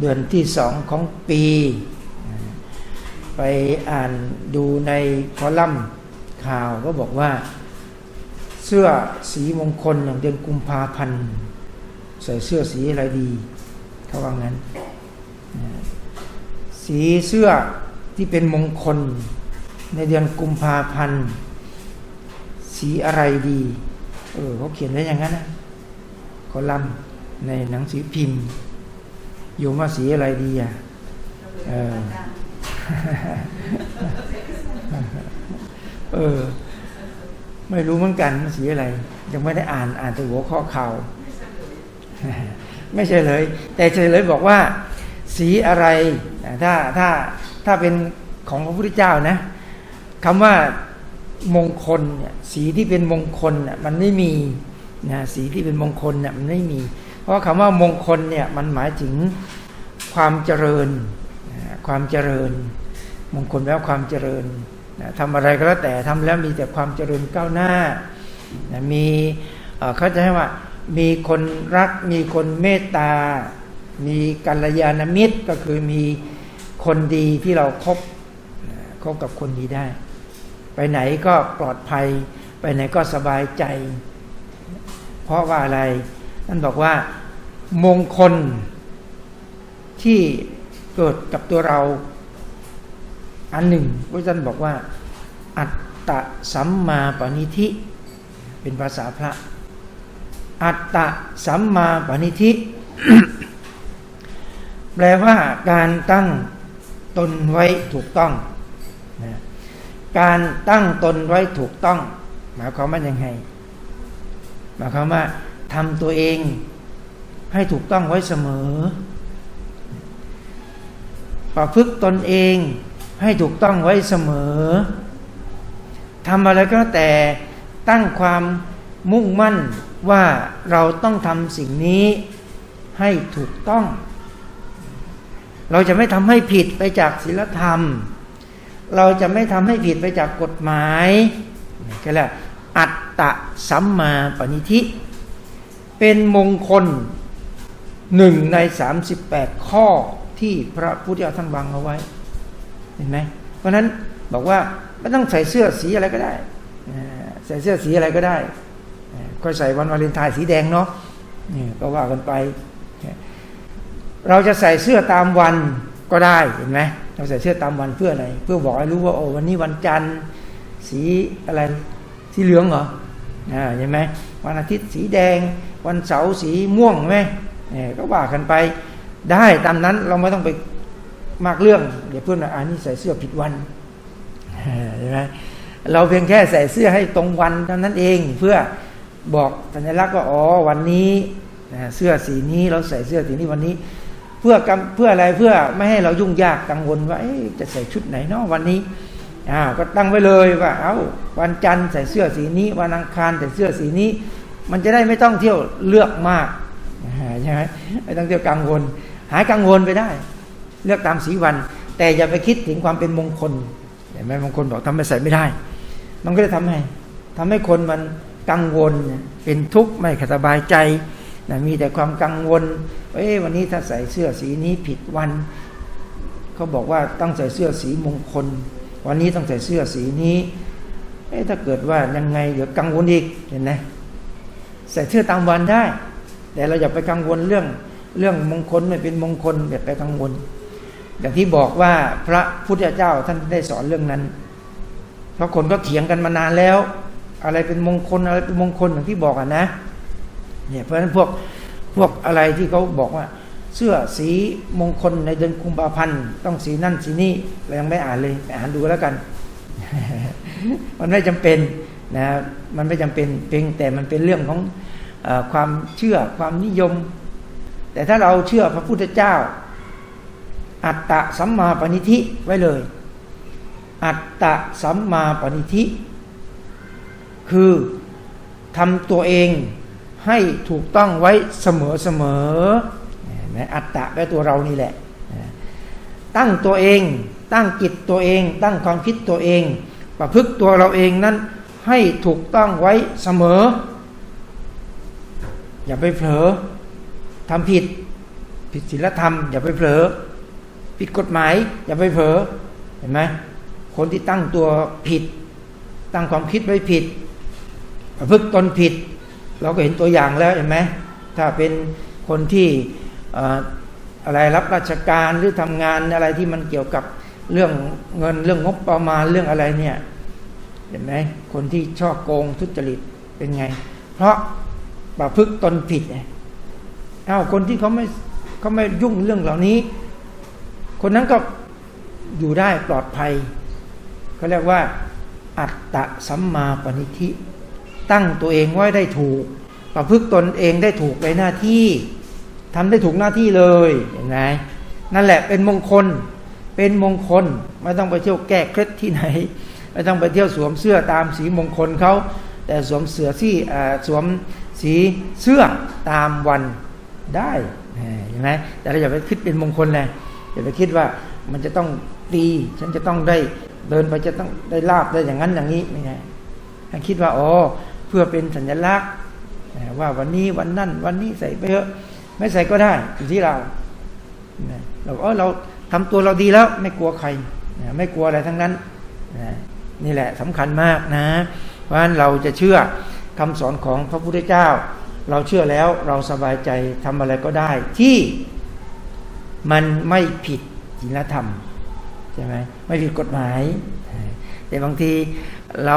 เดือนที่สองของปี ไปอ่านดูในคอลัมน์ข่าวก็บอกว่า เสื้อสีมงคลอย่างเดือนกุมภาพันธ์ใส่เสื้อสีอะไรดีเขาว่างั้น สีเสื้อที่เป็นมงคลในเดือนกุมภาพันธ์สีอะไรดี เออเขาเขียนไว้อย่างนั้นนะคอลัมน์ในหนังสือพิมพ์ โยมว่าสีอะไรดีอะเออเออ ไม่รู้เหมือนกันว่าสีอะไร ยังไม่ได้อ่านอ่านแต่หัวข้อข่าวไม่ใช่เลย แต่เฉลยบอกว่า สีอะไร ถ้าถ้าถ้าเป็นของพระพุทธเจ้านะคำว่ามงคลเนี่ยสีที่เป็นมงคลน่ะมันไม่มีนะสีที่เป็นมงคลเนี่ยมันไม่มี เพราะคำว่ามงคลเนี่ยมันหมายถึงความเจริญความเจริญ มงคลแปลว่าความเจริญนะทำอะไรก็แล้วแต่ทำแล้วมีแต่ความเจริญก้าวหน้ามีเขาจะให้ว่ามีคนรักมีคนเมตตา มีกัลยาณมิตรก็คือมีคนดีที่เราครบคบกับคนดีได้ ไปไหนก็ปลอดภัย ไปไหนก็สบายใจ เพราะว่าอะไร นั่นบอกว่า มงคลที่เกิดกับตัวเรา อันหนึ่งพระท่านบอกว่า อัตตะสัมมาปณิธิ เป็นภาษาพระ อัตตะสัมมาปณิธิ แปลว่าการตั้งตนไว้ถูกต้องนะการตั้งตนไว้ถูกต้อง หมายความว่ายังไงหมายความว่า ทำตัวเองให้ถูกต้องไว้เสมอ ประพฤติตนเองให้ถูกต้องไว้เสมอทำอะไรก็แต่ตั้งความมุ่งมั่นว่าเราต้องทำสิ่งนี้ให้ถูกต้อง เราจะไม่ทำให้ผิดไปจากศีลธรรม เราจะไม่ทำให้ผิดไปจากกฎหมายก็แล้วอัตตะสัมมาปณิธิ เป็นมงคลหนึ่งใน38ข้อที่พระพุทธเจ้าท่านวางเอาไว้ เห็นไหมเพราะนั้นบอกว่าไม่ต้องใส่เสื้อสีอะไรก็ได้ใส่เสื้อสีอะไรก็ได้ก็ใส่วันวาเลนไทน์สีแดงเนาะนี่ก็ว่ากันไป เราจะใส่เสื้อตามวันก็ได้เห็นไหมเราใส่เสื้อตามวันเพื่ออะไร เพื่อบอกให้รู้ว่าโอ้วันนี้วันจันทร์สีอะไรสีเหลืองเหรอ อ่าเห็นไหมวันอาทิตย์สีแดง วันเสาร์สีม่วงไหมเนี่ยก็ว่ากันไปได้ตามนั้นเราไม่ต้องไปมากเรื่อง เดี๋ยวเพื่อนอ่านี่ใส่เสื้อผิดวันเห็นไหมเราเพียงแค่ใส่เสื้อให้ตรงวันเท่านั้นเองเพื่อบอกสัญลักษณ์ว่าอ๋อวันนี้เสื้อสีนี้เราใส่เสื้อสีนี้วันนี้ เพื่อเพื่ออะไรเพื่อไม่ให้เรายุ่งยากกังวลว่าจะใส่ชุดไหนเนาะวันนี้ อ่าวก็ตั้งไว้เลยว่า เอา้าวันจันทร์ใส่เสื้อสีนี้ วันอังคารใส่เสื้อสีนี้ มันจะได้ไม่ต้องเที่ยวเลือกมากใช่ไหมไม่ต้องเที่ยวกังวล หายกังวลไปได้ เลือกตามสีวัน แต่อย่าไปคิดถึงความเป็นมงคลเห็นไหมมงคลบอกทำไม่ใส่ไม่ได้ มันก็จะทำให้ทำให้คนมันกังวลเป็นทุกข์ไม่สบายใจนะมีแต่ความกังวล เอ้วันนี้ถ้าใส่เสื้อสีนี้ผิดวัน เขาบอกว่าต้องใส่เสื้อสีมงคล วันนี้ต้องใส่เสื้อสีนี้เอ้ถ้าเกิดว่ายังไงเดี๋ยวกังวลอีกเห็นไหมใส่เสื้อตามวันได้ แต่เราอย่าไปกังวลเรื่องเรื่องมงคลไม่เป็นมงคลอย่าไปกังวล อย่างที่บอกว่าพระพุทธเจ้าท่านได้สอนเรื่องนั้น เพราะคนก็เถียงกันมานานแล้ว อะไรเป็นมงคลอะไรเป็นมงคลอย่างที่บอกอะนะเนี่ยเพราะฉะนั้นพวกพวกอะไรที่เขาบอกว่า เสื้อสีมงคลในเดือนกุมภาพันธ์ต้องสีนั่นสีนี้เรายังไม่อ่านเลยไปอ่านดูแล้วกัน มันไม่จำเป็นนะมันไม่จำเป็นเพียงแต่มันเป็นเรื่องของอความเชื่อความนิยม แต่ถ้าเราเชื่อพระพุทธเจ้า อัตตะสัมมาปณิธิไว้เลย อัตตะสัมมาปณิธิ คือทำตัวเองให้ถูกต้องไว้เสมอเสมอ นไหมอัตตะแปลตัวเรานี่แหละตั้งตัวเอง ตั้งจิตตัวเอง ตั้งความคิดตัวเอง ประพฤติตัวเราเองนั้นให้ถูกต้องไว้เสมอ อย่าไปเผลอทำผิด ผิดศีลธรรม อย่าไปเผลอผิดกฎหมาย อย่าไปเผลอเห็นไหมคนที่ตั้งตัวผิด ตั้งความคิดไว้ผิด ประพฤติตนผิด เราก็เห็นตัวอย่างแล้วเห็นไหมถ้าเป็นคนที่ อะไรรับราชการหรือทำงานอะไรที่มันเกี่ยวกับเรื่องเงินเรื่องงบประมาณเรื่องอะไรเนี่ยเห็นไหมคนที่ชอบโกงทุจริตเป็นไง เพราะประพฤติตนผิดไงอ้าวคนที่เขาไม่เขาไม่ยุ่งเรื่องเหล่านี้ คนนั้นก็อยู่ได้ปลอดภัยเขาเรียกว่า อัตตะสัมมาปณิธิ ตั้งตัวเองไว้ได้ถูก ประพฤติตนเองได้ถูกในหน้าที่ ทำได้ถูกหน้าที่เลยเห็นไหมนั่นแหละเป็นมงคล เป็นมงคล ไม่ต้องไปเที่ยวแก้เคล็ดที่ไหน ไม่ต้องไปเที่ยวสวมเสื้อตามสีมงคลเขาแต่สวมเสื้อที่สวมสีเสื้อตามวันได้เห็นไหมแต่เราอย่าไปคิดเป็นมงคลเลยอย่าไปคิดว่ามันจะต้องดีฉันจะต้องได้เดินไปจะต้องได้ลาบได้อย่างนั้นอย่างนี้ไม่ใช่ให้คิดว่าอ๋อเพื่อเป็นสัญลักษณ์ว่าวันนี้วันนั่นวันนี้ใส่ไปเถอะ ไม่ใส่ก็ได้อยู่ที่เราเราเออเราทำตัวเราดีแล้วไม่กลัวใครไม่กลัวอะไรทั้งนั้นนี่แหละสำคัญมากนะ เพราะฉะนั้นเราจะเชื่อคำสอนของพระพุทธเจ้า เราเชื่อแล้วเราสบายใจทำอะไรก็ได้ ที่มันไม่ผิดศีลธรรมใช่ไหมไม่ผิดกฎหมาย แต่บางทีเรา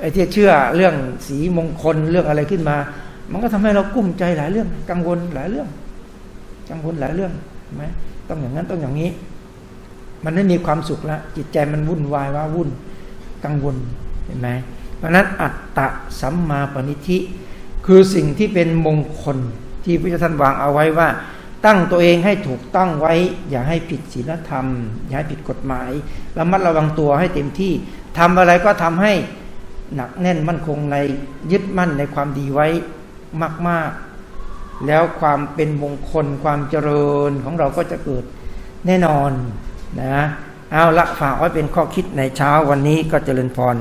ไอ้ที่เชื่อเรื่องสีมงคลเรื่องอะไรขึ้นมา มันก็ทำให้เรากุ้มใจหลายเรื่อง กังวลหลายเรื่อง กังวลหลายเรื่องไหมต้องอย่างนั้นต้องอย่างนี้ มันไม่มีความสุขล้วจิตใจมันวุ่นวายว่าวุ่นกังวลเห็นไหมเพราะนั้นอัตตะสัมมาปณิธิ คือสิ่งที่เป็นมงคลที่พระเจ้าท่านวางเอาไว้ว่า ตั้งตัวเองให้ถูกต้องไว้ อย่าให้ผิดศีลธรรม อย่าให้ผิดกฎหมายระมัดระวังตัวให้เต็มที่ทำอะไรก็ทำให้หนักแน่นมั่นคงในยึดมั่นในความดีไว้ มาก ๆ แล้วความเป็นมงคลความเจริญของเราก็จะเกิดแน่นอนนะเอาละฝากไว้เป็นข้อคิดในเช้าวันนี้ก็เจริญพร